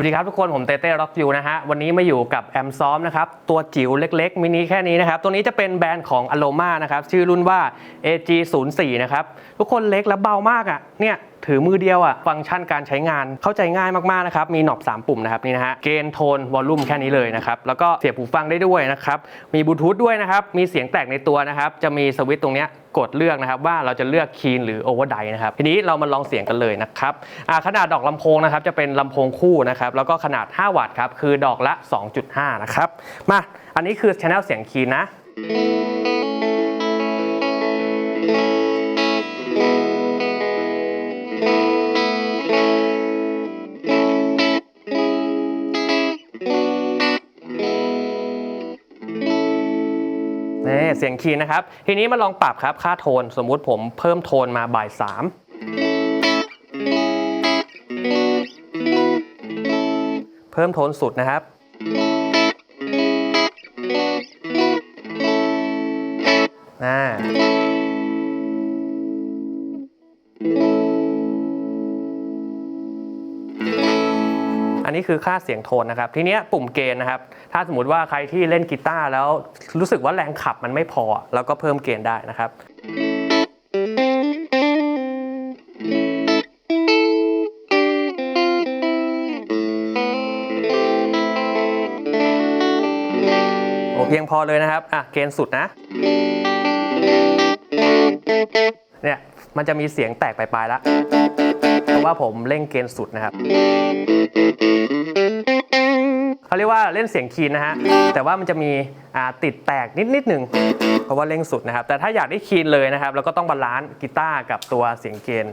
วัสดีครับทุกคนผมเต้เต้ร็อกยูนะฮะวันนี้มาอยู่กับแอมซ้อมนะครับตัวจิ๋วเล็กๆมินิแค่นี้นะครับตัวนี้จะเป็นแบรนด์ของอโลมานะครับชื่อรุ่นว่า AG04 นะครับทุกคนเล็กและเบามากอะ่ะเนี่ย ถือมือเดียวอะ่ะฟังก์ชันการใช้งานเข้าใจง่ายมากๆนะครับมีหนอบ3 ปุ่มนะครับนี่นะฮะเกณฑ์โทนวอลลุ่มแค่นี้เลยนะครับแล้วก็เสียบหูฟังได้ด้วยนะครับมีบลูทูธด้วยนะครับมีเสียงแตกในตัวนะครับจะมีสวิตช์ตรงเนี้ยกดเลือกนะครับว่าเราจะเลือกคีนหรือโอเวอร์ไดนะครับทีนี้เรามาลองเสียงกันเลยนะครับขนาดดอกลำโพงนะครับจะเป็นลำโพงคู่นะครับแล้วก็ขนาด 5 วัตต์ครับคือดอกละ 2.5 นะครับมาอันนี้คือช anel เสียงคีนนะ นี่เสียงคีย์นะครับ ทีนี้มาลองปรับครับค่าโทน สมมุติผมเพิ่มโทนมาบ่ายสามเพิ่มโทนสุดนะครับ อ่า นนี้คือค่าเสียงโทนนะครับ ทีเนี้ยปุ่มเกณฑ์นะครับ ถ้าสมมติว่าใครที่เล่นกีตาร์แล้วรู้สึกว่าแรงขับมันไม่พอเราก็เพิ่มเกณฑ์ได้นะครับโอ้เพียงพอเลยนะครับ อะ เกณฑ์สุดนะ เนี่ย มันจะมีเสียงแตกปลายๆแล้ว เพราะว่าผมเร่งเกณฑ์สุดนะครับเขาเรียกว่าเล่นเสียงคีนนะฮะ แต่ว่ามันจะมีติดแตกนิดนิดหนึ่งเพราะว่าเร่งสุดนะครับ แต่ถ้าอยากได้คีนเลยนะครับเราก็ต้องบาลานซ์กีตาร์กับตัวเสียงเกณฑ์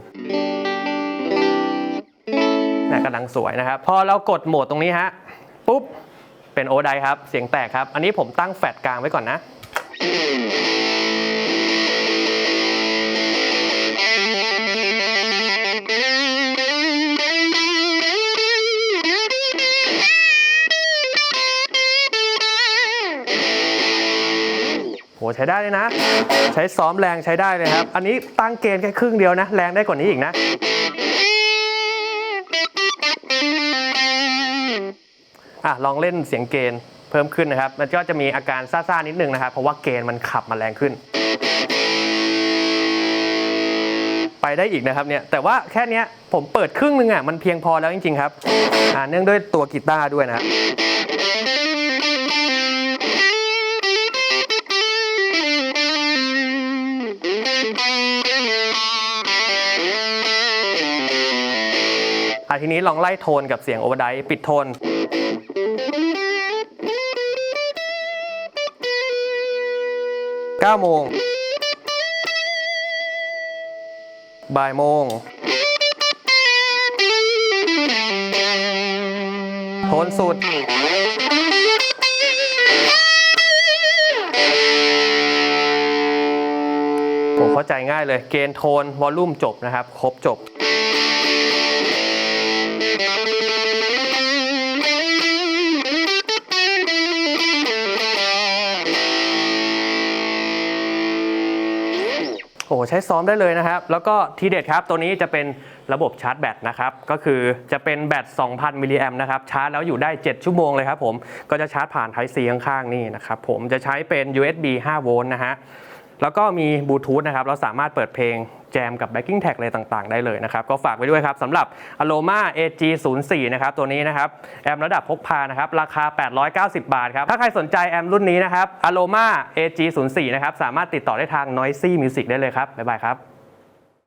นะกำลังสวยนะครับ พอเรากดโหมดตรงนี้ฮะ ปุ๊บ เป็นโอไดครับ เสียงแตกครับ อันนี้ผมตั้งแฟลตกลางไว้ก่อนนะ ใช้ได้เลยนะ ใช้ซ้อมแรงใช้ได้เลยครับ อันนี้ตั้งเกณฑ์แค่ครึ่งเดียวนะ แรงได้กว่านี้อีกนะ อะลองเล่นเสียงเกณฑ์เพิ่มขึ้นนะครับ มันก็จะมีอาการซ่าๆนิดนึงนะครับ เพราะว่าเกณฑ์มันขับมาแรงขึ้น ไปได้อีกนะครับเนี่ย แต่ว่าแค่นี้ผมเปิดครึ่งนึงอะมันเพียงพอแล้วจริงๆครับ อ่าเนื่องด้วยตัวกีตาร์ด้วยนะครับ อะทีนี้ลองไล่โทนกับเสียงโอเวอร์ไดปิดโทน 9 โมง บ่ายโมง โทนสุด ผมเข้าใจง่ายเลย เกณฑ์โทน วอลลุ่มจบนะครับ ครบจบ โอ้ใช้ซ้อมได้เลยนะครับ แล้วก็ทีเด็ดครับ ตัวนี้จะเป็นระบบชาร์จแบตนะครับ ก็คือจะเป็นแบต 2,000 มิลลิแอมนะครับ ชาร์จแล้วอยู่ได้ 7 ชั่วโมงเลยครับผม ก็จะชาร์จผ่าน Type C ข้างๆ นี่นะครับผม จะใช้เป็น USB 5 โวลต์นะฮะ แล้วก็มีบลูทูธนะครับ เราสามารถเปิดเพลงแจมกับ backing tag อะไรต่างๆ ได้เลยนะครับ ก็ฝากไว้ด้วยครับสำหรับ Aroma AG04 นะครับ ตัวนี้นะครับ แอมระดับพกพานะครับ ราคา 890 บาทครับ ถ้าใครสนใจแอมรุ่นนี้นะครับ Aroma AG04 นะครับ สามารถติดต่อได้ทาง Noisy Music ได้เลยครับ บ๊ายบายครับ